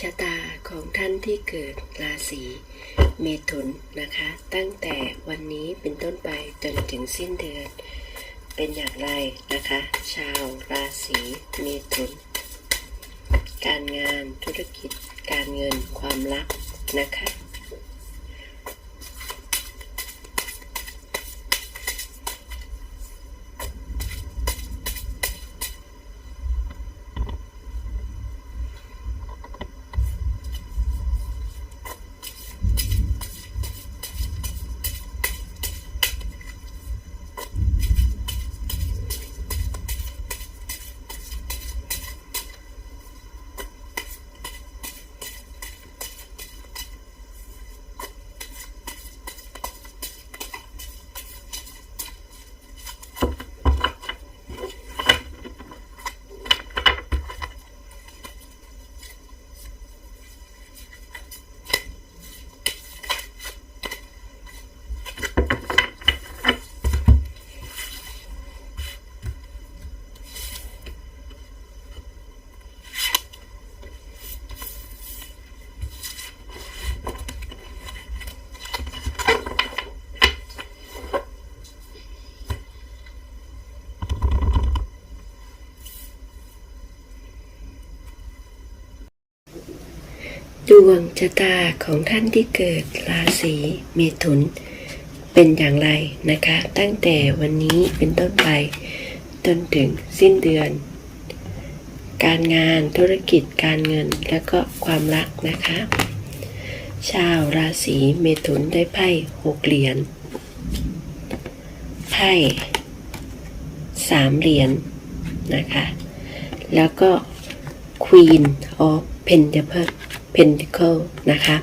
ชะตาของท่านที่เกิดราศีเมถุนนะคะ ตั้งแต่วันนี้เป็นต้นไปจนถึงสิ้นเดือน เป็นอย่างไรนะคะ ชาวราศีเมถุน การงานธุรกิจ การเงินความรักนะคะ ดวงชะตาของท่านที่เกิดราศีเมถุน เป็นอย่างไรนะคะ ตั้งแต่วันนี้เป็นต้นไปจนถึงสิ้นเดือน การงานธุรกิจการเงินและก็ความรักนะคะ ชาวราศีเมถุนได้ไพ่หกเหรียญไพ่สามเหรียญนะคะ แล้วก็ Queen of pentacles Pentacle นะคะ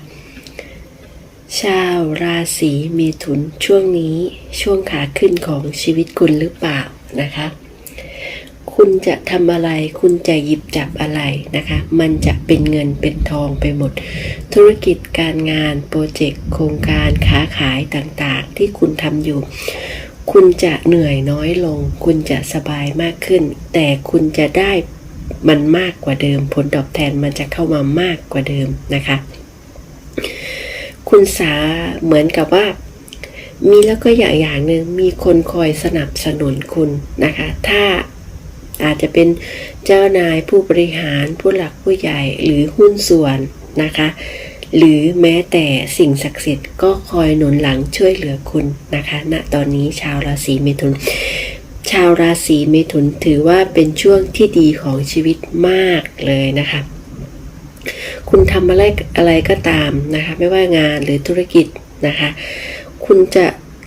ชาวราศีเมถุนช่วงนี้ช่วงขาขึ้นของชีวิตคุณหรือเปล่านะคะ คุณจะทำอะไรคุณจะหยิบจับอะไรนะคะ มันจะเป็นเงินเป็นทองไปหมด ธุรกิจการงานโปรเจกต์โครงการค้าขายต่างๆ ที่คุณทำอยู่คุณจะเหนื่อยน้อยลง คุณจะสบายมากขึ้น แต่คุณจะได้ มันมากกว่าเดิม ผลตอบแทนมันจะเข้ามามากกว่าเดิมนะคะ คุณสาเหมือนกับว่า มีแล้วก็อย่างอย่างหนึ่งมีคนคอยสนับสนุนคุณนะคะ ถ้าอาจจะเป็นเจ้านายผู้บริหารผู้หลักผู้ใหญ่หรือหุ้นส่วนนะคะ หรือแม้แต่สิ่งศักดิ์สิทธิ์ก็คอยหนุนหลังช่วยเหลือคุณนะคะณตอนนี้ชาวราศีเมถุน ชาวราศีเมถุนถือว่าเป็นช่วงที่ดีของชีวิตมากเลยนะคะ คุณทำอะไรอะไรก็ตามนะคะ ไม่ว่างานหรือธุรกิจนะคะ คุณจะ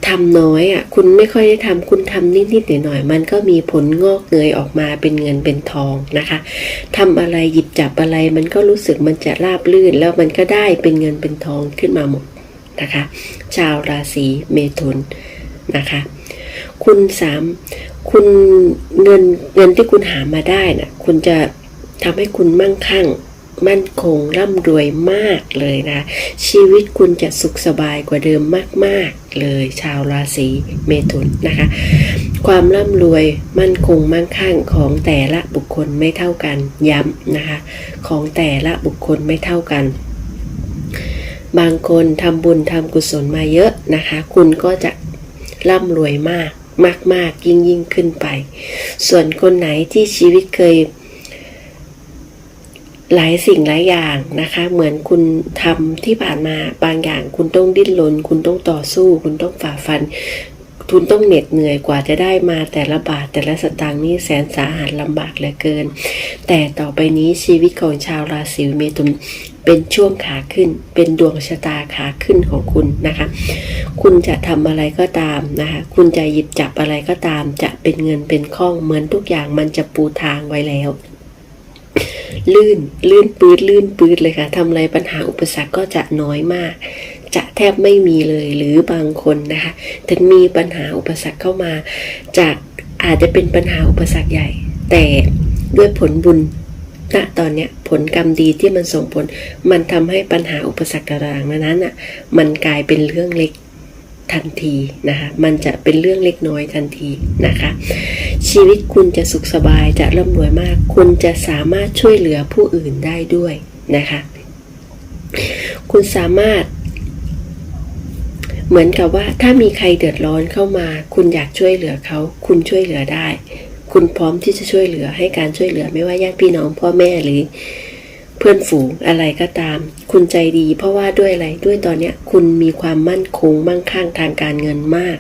ทำน้อยอะ คุณไม่ค่อยได้ทำ คุณทำนิดๆหน่อยๆ มันก็มีผลงอกเงยออกมาเป็นเงินเป็นทองนะคะทำอะไรหยิบจับอะไร มันก็รู้สึกมันจะราบลื่น แล้วมันก็ได้เป็นเงินเป็นทองขึ้นมาหมดนะคะ ชาวราศีเมถุนนะคะ คุณสาม คุณเงินเงินที่คุณหามาได้นะ่ะ คุณจะทำให้คุณมั่งคั่ง มั่นคงร่ำรวยมากเลยนะ ชีวิตคุณจะสุขสบายกว่าเดิมมาก ๆ เลยชาวราศีเมถุนนะคะ ความร่ำรวยมั่นคงมั่งคั่งของแต่ละบุคคลไม่เท่ากันย้ำนะคะ ของแต่ละบุคคลไม่เท่ากันบางคนทำบุญทำกุศลมาเยอะนะคะ คุณก็จะร่ำรวยมาก มาก ๆ ยิ่งยิ่งขึ้นไป ส่วนคนไหนที่ชีวิตเคย หลายสิ่งหลายอย่างนะคะ เหมือนคุณทำที่ผ่านมาบางอย่างคุณต้องดิ้นรนคุณต้องต่อสู้ คุณต้องฝ่าฟันคุณต้องเหน็ดเหนื่อยกว่าจะได้มาแต่ละบาทแต่ละสตางค์นี่แสนสาหัสลำบากเหลือเกิน แต่ต่อไปนี้ชีวิตของชาวราศีเมถุน เป็นช่วงขาขึ้น เป็นดวงชะตาขาขึ้นของคุณนะคะ คุณจะทำอะไรก็ตามนะคะ คุณจะหยิบจับอะไรก็ตาม จะเป็นเงินเป็นข้องเหมือนทุกอย่างมันจะปูทางไว้แล้วลื่น ลื่นปืดลื่นปืดเลยค่ะทำอะไรปัญหาอุปสรรคก็จะน้อยมาก จะแทบไม่มีเลยหรือบางคนนะคะ ถึงมีปัญหาอุปสรรคเข้ามา จากอาจจะเป็นปัญหาอุปสรรคใหญ่ แต่ด้วยผลบุญ ณตอนเนี้ยผลกรรมดีที่มันส่งผล มันทำให้ปัญหาอุปสรรคต่างๆนั้นน่ะมันกลายเป็นเรื่องเล็กทันทีนะคะ มันจะเป็นเรื่องเล็กน้อยทันทีนะคะ ชีวิตคุณจะสุขสบายจะร่ำรวยมาก คุณจะสามารถช่วยเหลือผู้อื่นได้ด้วยนะคะ คุณสามารถ เหมือนกับว่าถ้ามีใครเดือดร้อนเข้ามา คุณอยากช่วยเหลือเขา คุณช่วยเหลือได้ คุณพร้อมที่จะช่วยเหลือให้การช่วยเหลือไม่ว่าญาติพี่น้องพ่อแม่หรือเพื่อนฝูงอะไรก็ตาม คุณใจดี เพราะว่าด้วยอะไรด้วยตอนเนี้ยคุณมีความมั่นคงมั่งคั่งทางการเงินมาก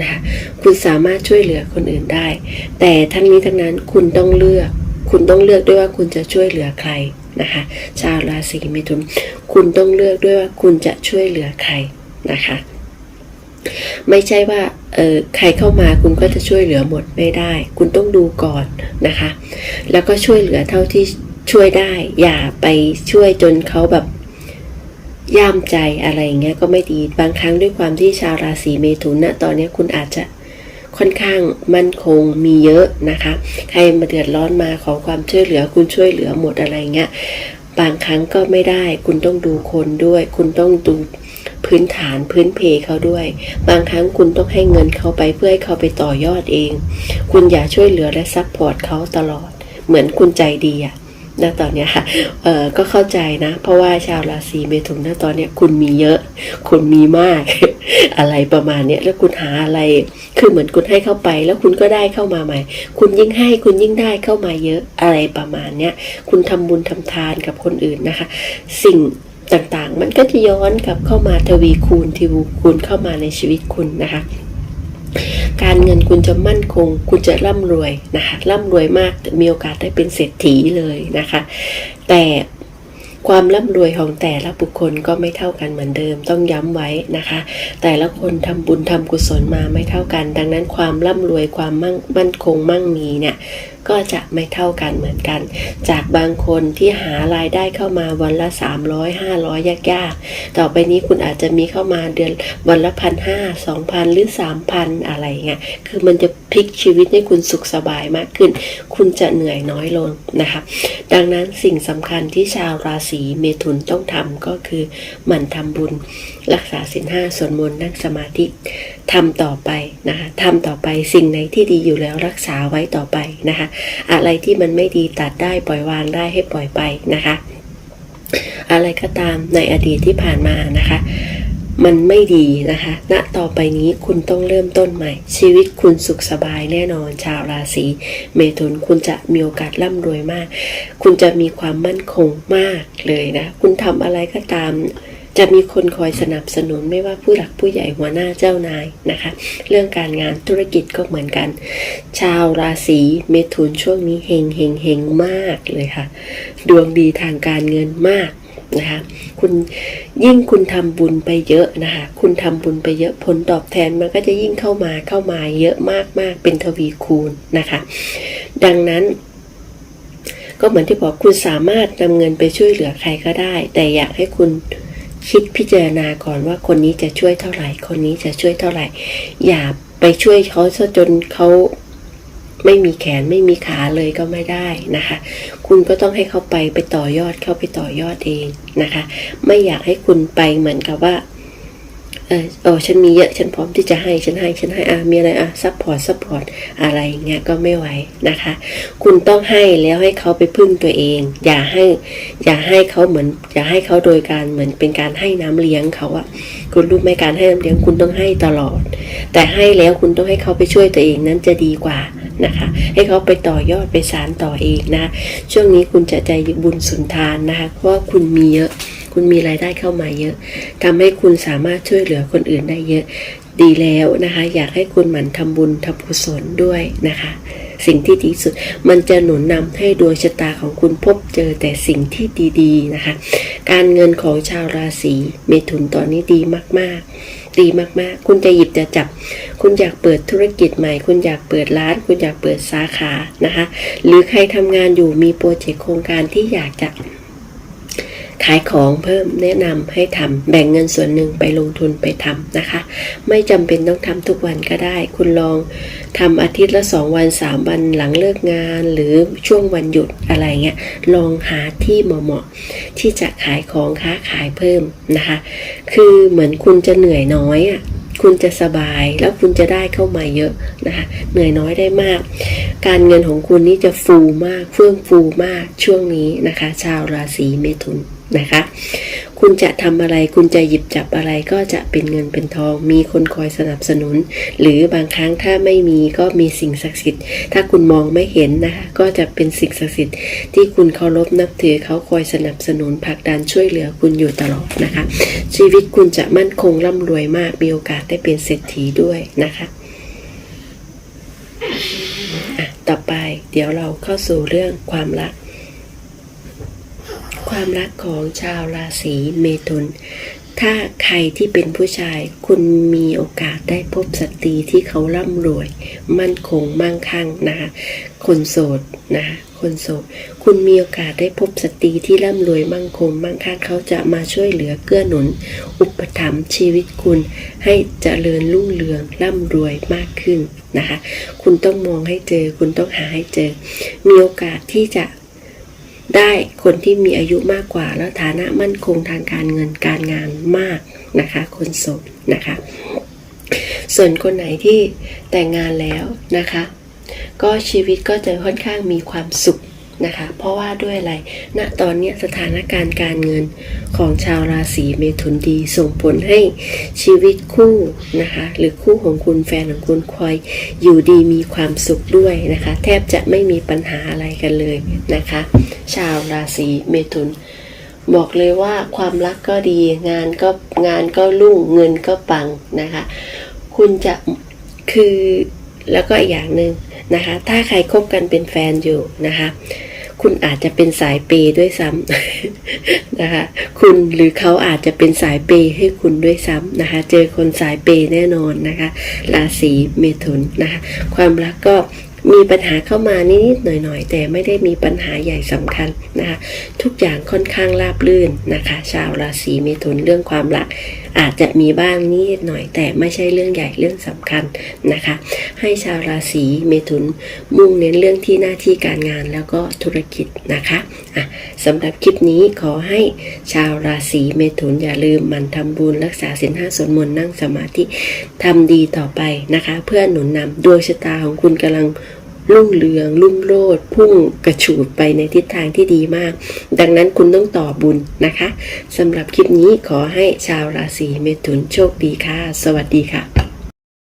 นะคะคุณสามารถช่วยเหลือคนอื่นได้ แต่ทั้งนี้ทั้งนั้นคุณต้องเลือก คุณต้องเลือกด้วยว่าคุณจะช่วยเหลือใครนะคะชาวราศีเมถุน คุณต้องเลือกด้วยว่าคุณจะช่วยเหลือใครนะคะ ไม่ใช่ว่า เออใครเข้ามาคุณก็จะช่วยเหลือหมดไม่ได้ คุณต้องดูก่อนนะคะ แล้วก็ช่วยเหลือเท่าที่ช่วยได้ อย่าไปช่วยจนเขาแบบย่ามใจอะไรอย่างเงี้ยก็ไม่ดีบางครั้งด้วยความที่ชาวราศีเมถุนนะตอนนี้คุณอาจจะค่อนข้างมั่นคงมีเยอะนะคะ ใครมาเดือดร้อนมาขอความช่วยเหลือคุณช่วยเหลือหมดอะไรเงี้ยบางครั้งก็ไม่ได้ คุณต้องดูคนด้วย คุณต้องดู พื้นฐานพื้นเพเขาด้วย บางครั้งคุณต้องให้เงินเขาไปเพื่อให้เขาไปต่อยอดเอง คุณอย่าช่วยเหลือและซัพพอร์ตเขาตลอด เหมือนคุณใจดีอะนะตอนเนี้ยค่ะ เออก็เข้าใจนะ เพราะว่าชาวราศีเมถุนนะตอนเนี้ยคุณมีเยอะ คุณมีมาก อะไรประมาณเนี้ย แล้วคุณหาอะไร คือเหมือนคุณให้เข้าไป แล้วคุณก็ได้เข้ามาใหม่ คุณยิ่งให้คุณยิ่งได้เข้ามาเยอะ อะไรประมาณเนี้ย คุณทำบุญทำทานกับคนอื่นนะคะ สิ่ง ต่างๆ มันก็จะย้อนกลับเข้ามาทวีคูณทีวคูณเข้ามาในชีวิตคุณนะคะ การเงินคุณจะมั่นคง คุณจะร่ำรวยนะคะร่ำรวยมากมีโอกาสได้เป็นเศรษฐีเลยนะคะ แต่ ความร่ำรวยของแต่ละบุคคลก็ไม่เท่ากันเหมือนเดิมต้องย้ำไว้นะคะ แต่ละคนทำบุญทำกุศลมาไม่เท่ากัน ดังนั้นความร่ำรวยความมั่งมั่นคงมั่งมีเนี่ยก็จะไม่เท่ากันเหมือนกัน จากบางคนที่หารายได้เข้ามาวันละ 300 500 ยากยากต่อไปนี้คุณอาจจะมีเข้ามาเดือนวันละพันห้าสองพันหรือสามพันอะไรเงี้ยคือมันจะ พลิกชีวิตให้คุณสุขสบายมากขึ้น คุณจะเหนื่อยน้อยลงนะคะดังนั้นสิ่งสำคัญที่ชาวราศีเมถุนต้องทำก็คือหมั่นทำบุญ รักษาศีลห้าสวดมนต์นั่งสมาธิทำต่อไปนะคะทำต่อไปสิ่งไหนที่ดีอยู่แล้วรักษาไว้ต่อไปนะคะ อะไรที่มันไม่ดีตัดได้ปล่อยวางได้ให้ปล่อยไปนะคะ อะไรก็ตามในอดีตที่ผ่านมานะคะ มันไม่ดีนะคะณต่อไปนี้คุณต้องเริ่มต้นใหม่ ชีวิตคุณสุขสบายแน่นอน ชาวราศีเมถุนคุณจะมีโอกาสร่ำรวยมาก คุณจะมีความมั่นคงมากเลยนะ คุณทำอะไรก็ตามจะมีคนคอยสนับสนุนไม่ว่าผู้หลักผู้ใหญ่หัวหน้าเจ้านายนะคะ เรื่องการงานธุรกิจก็เหมือนกัน ชาวราศีเมถุนช่วงนี้เฮงเฮงเฮงมากเลยค่ะ ดวงดีทางการเงินมาก นะคะคุณยิ่งคุณทำบุญไปเยอะนะคะคุณทำบุญไปเยอะผลตอบแทนมันก็จะยิ่งเข้ามาเข้ามาเยอะมากมากๆเป็นทวีคูณนะคะ ดังนั้นก็เหมือนที่บอกคุณสามารถนำเงินไปช่วยเหลือใครก็ได้ แต่อยากให้คุณคิดพิจารณาก่อนว่าคนนี้จะช่วยเท่าไหร่ คนนี้จะช่วยเท่าไหร่ อย่าไปช่วยเขาซะจนเขา ไม่มีแขนไม่มีขาเลยก็ไม่ได้นะคะ คุณก็ต้องให้เขาไปไปต่อยอดเข้าไปต่อยอดเองนะคะ ไม่อยากให้คุณไปเหมือนกับว่าเออโอ้ฉันมีเยอะ ฉันพร้อมที่จะให้ ฉันให้ ฉันให้ อะ มีอะไร อะ ซัพพอร์ต ซัพพอร์ต อะไรอย่างเงี้ย ก็ไม่ไหวนะคะ คุณต้องให้แล้วให้เขาไปพึ่งตัวเอง อย่าให้ อย่าให้เขาเหมือน อย่าให้เขาโดยการเหมือนเป็นการให้น้ำเลี้ยงเขาอะคุณรู้ไหมการให้น้ำเลี้ยงคุณต้องให้ตลอด แต่ให้แล้วคุณต้องให้เขาไปช่วยตัวเองนั้นจะดีกว่า นะคะ ให้เขาไปต่อยอดไปสารต่อเองนะ ช่วงนี้คุณจะใจบุญสุนทานนะคะเพราะว่าคุณมีเยอะคุณมีรายได้เข้ามาเยอะทำให้คุณสามารถช่วยเหลือคนอื่นได้เยอะ ดีแล้วนะคะ อยากให้คุณหมั่นทำบุญทำกุศลด้วยนะคะ สิ่งที่ดีสุด มันจะหนุนนำให้ดวงชะตาของคุณพบเจอแต่สิ่งที่ดี ๆ นะคะ การเงินของชาวราศีเมถุนตอนนี้ดีมาก ๆ ดีมากๆ คุณจะหยิบจะจับ คุณอยากเปิดธุรกิจใหม่ คุณอยากเปิดร้าน คุณอยากเปิดสาขานะคะ หรือใครทำงานอยู่มีโปรเจกต์โครงการที่อยากจะ ขายของเพิ่มแนะนำให้ทำแบ่งเงินส่วนหนึ่งไปลงทุนไปทำนะคะ ไม่จำเป็นต้องทำทุกวันก็ได้ คุณลองทำอาทิตย์ละสองวันสามวันหลังเลิกงาน หรือช่วงวันหยุดอะไรเงี้ยลองหาที่เหมาะๆที่จะขายของค้าขายเพิ่มนะคะ คือเหมือนคุณจะเหนื่อยน้อยอะคุณจะสบายแล้วคุณจะได้เข้ามาเยอะนะคะเหนื่อยน้อยได้มาก การเงินของคุณนี่จะฟูมากเฟื่องฟูมากช่วงนี้นะคะ ชาวราศีเมถุน นะคะ คุณจะทำอะไรคุณจะหยิบจับอะไรก็จะเป็นเงินเป็นทอง มีคนคอยสนับสนุน หรือบางครั้งถ้าไม่มีก็มีสิ่งศักดิ์สิทธิ์ ถ้าคุณมองไม่เห็นนะคะก็จะเป็นสิ่งศักดิ์สิทธิ์ที่คุณเคารพนับถือเขาคอยสนับสนุนผลักดันช่วยเหลือคุณอยู่ตลอดนะคะ ชีวิตคุณจะมั่นคงร่ำรวยมากมีโอกาสได้เป็นเศรษฐีด้วยนะคะอะต่อไปเดี๋ยวเราเข้าสู่เรื่องความรัก ความรักของชาวราศีเมถุน ถ้าใครที่เป็นผู้ชาย คุณมีโอกาสได้พบสตรีที่เขาร่ำรวย มั่นคงมั่งคั่งนะคะคนโสดนะคะคนโสดคุณมีโอกาสได้พบสตรีที่ร่ำรวยมั่งคงมั่งคั่งเขาจะมาช่วยเหลือเกื้อหนุน อุปถัมภ์ชีวิตคุณให้เจริญรุ่งเรืองร่ำรวยมากขึ้นนะคะ คุณต้องมองให้เจอ คุณต้องหาให้เจอ มีโอกาสที่จะ ได้คนที่มีอายุมากกว่า แล้วฐานะมั่นคงทางการเงินการงานมากนะคะ คนโสดนะคะ ส่วนคนไหนที่แต่งงานแล้วนะคะ ก็ชีวิตก็จะค่อนข้างมีความสุข นะคะ เพราะว่าด้วยอะไรณตอนนี้สถานการณ์การเงินของชาวราศีเมถุนดีส่งผลให้ชีวิตคู่นะคะ หรือคู่ของคุณแฟนของคุณคอยอยู่ดีมีความสุขด้วยนะคะ แทบจะไม่มีปัญหาอะไรกันเลยนะคะ ชาวราศีเมถุนบอกเลยว่าความรักก็ดีงานก็งานก็รุ่งเงินก็ปังนะคะ คุณจะคือแล้วก็อีกอย่างหนึ่งนะคะ ถ้าใครคบกันเป็นแฟนอยู่นะคะ คุณอาจจะเป็นสายเปย์ด้วยซ้ำนะคะ คุณหรือเขาอาจจะเป็นสายเปย์ให้คุณด้วยซ้ำนะคะ เจอคนสายเปย์แน่นอนนะคะ ราศีเมถุนนะคะ ความรักก็มีปัญหาเข้ามานิดๆหน่อยๆ แต่ไม่ได้มีปัญหาใหญ่สำคัญนะคะ ทุกอย่างค่อนข้างราบรื่นนะคะ ชาวราศีเมถุนเรื่องความรักอาจจะมีบ้างนิดหน่อยแต่ไม่ใช่เรื่องใหญ่เรื่องสำคัญนะคะ ให้ชาวราศีเมถุนมุ่งเน้นเรื่องที่หน้าที่การงานแล้วก็ธุรกิจนะคะอะสำหรับคลิปนี้ขอให้ชาวราศีเมถุนอย่าลืมมันทำบุญรักษาศีลห้าสวดมนต์นั่งสมาธิทำดีต่อไปนะคะ เพื่อหนุนนำดวงชะตาของคุณกำลัง รุ่งเรืองรุ่งโรดพุ่งกระฉูดไปในทิศทางที่ดีมาก ดังนั้นคุณต้องต่อบุญนะคะสำหรับคลิปนี้ขอให้ชาวราศีเมถุนโชคดีค่ะ สวัสดีค่ะ